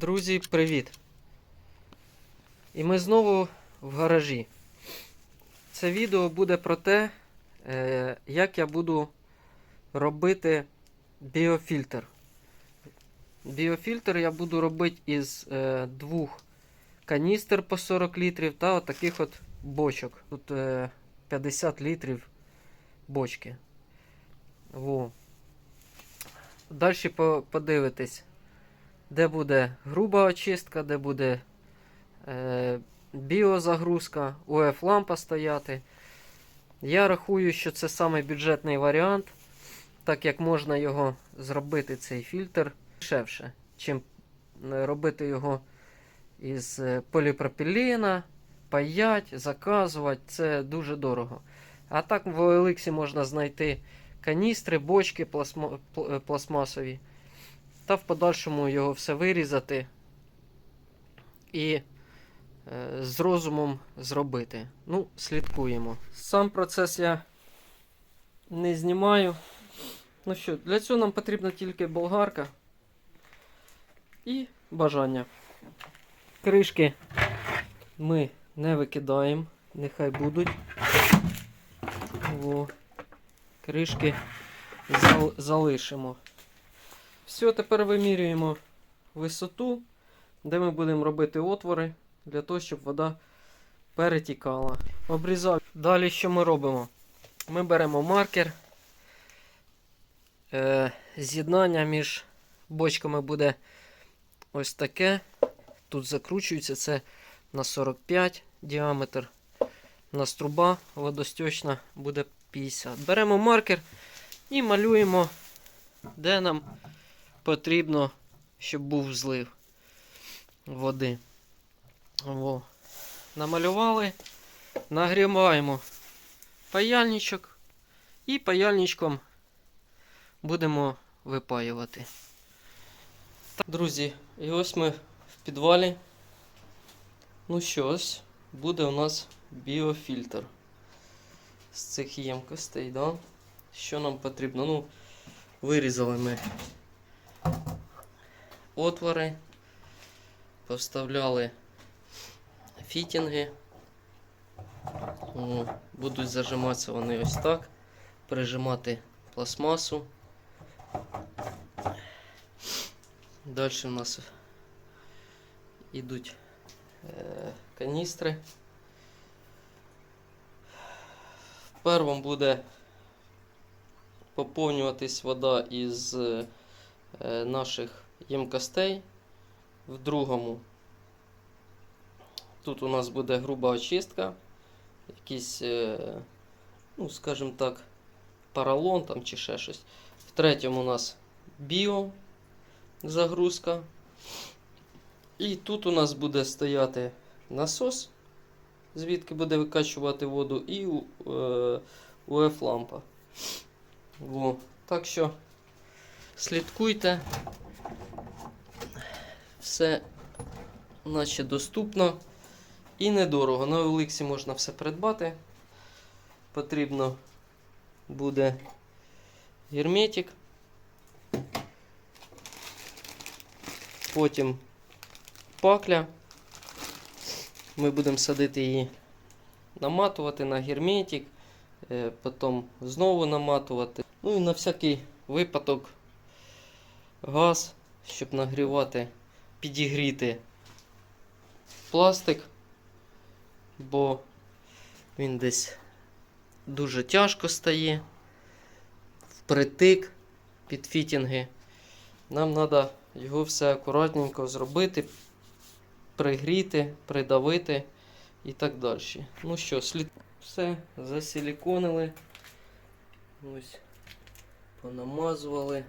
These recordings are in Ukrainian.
Друзі, привіт! І ми знову в гаражі. Це відео буде про те, е, як я буду робити біофільтр. Біофільтр я буду робити із е, двох каністр по 40 літрів та отаких от бочок. Тут е, 50 літрів бочки. Во. Далі подивитись, де буде груба очистка, де буде е, біозагрузка, УФ-лампа стояти. Я рахую, що це самий бюджетний варіант, так як можна його зробити, цей фільтр, дешевше, чим е, робити його із е, поліпропілена, паять, заказувати. Це дуже дорого. А так в OLX можна знайти каністри, бочки е, пластмасові. Та в подальшому його все вирізати і е, з розумом зробити. Ну, слідкуємо. Сам процес я не знімаю. Ну що, для цього нам потрібна тільки болгарка і бажання. Кришки ми не викидаємо, нехай будуть. Во. Кришки зал- залишимо. Все, тепер вимірюємо висоту, де ми будемо робити отвори для того, щоб вода перетікала. Обрізав. Далі що ми робимо? Ми беремо маркер. Е, з'єднання між бочками буде ось таке. Тут закручується це на 45 діаметр. У нас труба водостічна буде 50. Беремо маркер і малюємо, де нам потрібно, щоб був злив води. Во. Намалювали, нагріваємо паяльничок і паяльничком будемо випаювати. Друзі, і ось ми в підвалі. Ну що, ось буде у нас біофільтр з цих ємкостей, да? Що нам потрібно? Ну, вирізали ми отвори, поставляли фітінги. Будуть зажиматися вони ось так, прижимати пластмасу. Далі у нас йдуть е, каністри. В першому буде поповнюватись вода із е, наших ємкостей. В другому тут у нас буде груба очистка, якийсь, е, ну, скажімо так, паралон там чи ще щось. В третьому у нас біо загрузка. І тут у нас буде стояти насос, звідки буде викачувати воду, і е, УФ-лампа. Во. Так що слідкуйте. Все наче доступно і недорого. На Олексі можна все придбати. Потрібно буде герметик. Потім пакля. Ми будемо садити її, наматувати на герметик, е, потім знову наматувати. Ну і на всякий випадок газ, щоб нагрівати, підігріти пластик, бо він десь дуже тяжко стає, впритик під фітінги. Нам треба його все акуратненько зробити, пригріти, придавити і так далі. Ну що, слід... все, засиліконили. Ось, понамазували,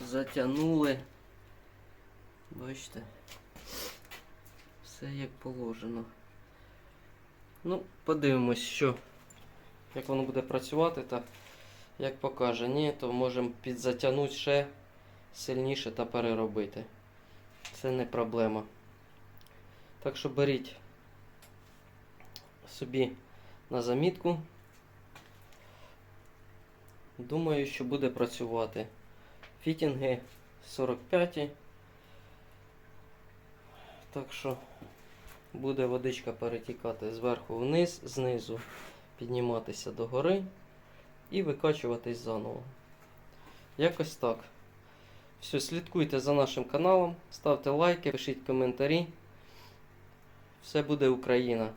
затягнули. Бачите, все як положено. Ну, подивимось, що, як воно буде працювати та як покаже. Ні, то можемо підзатягнути ще сильніше та переробити. Це не проблема. Так що беріть собі на замітку. Думаю, що буде працювати. Фітінги 45. Так що буде водичка перетікати зверху вниз, знизу підніматися до гори і викачуватись заново. Якось так. Все, слідкуйте за нашим каналом, ставте лайки, пишіть коментарі. Все буде Україна.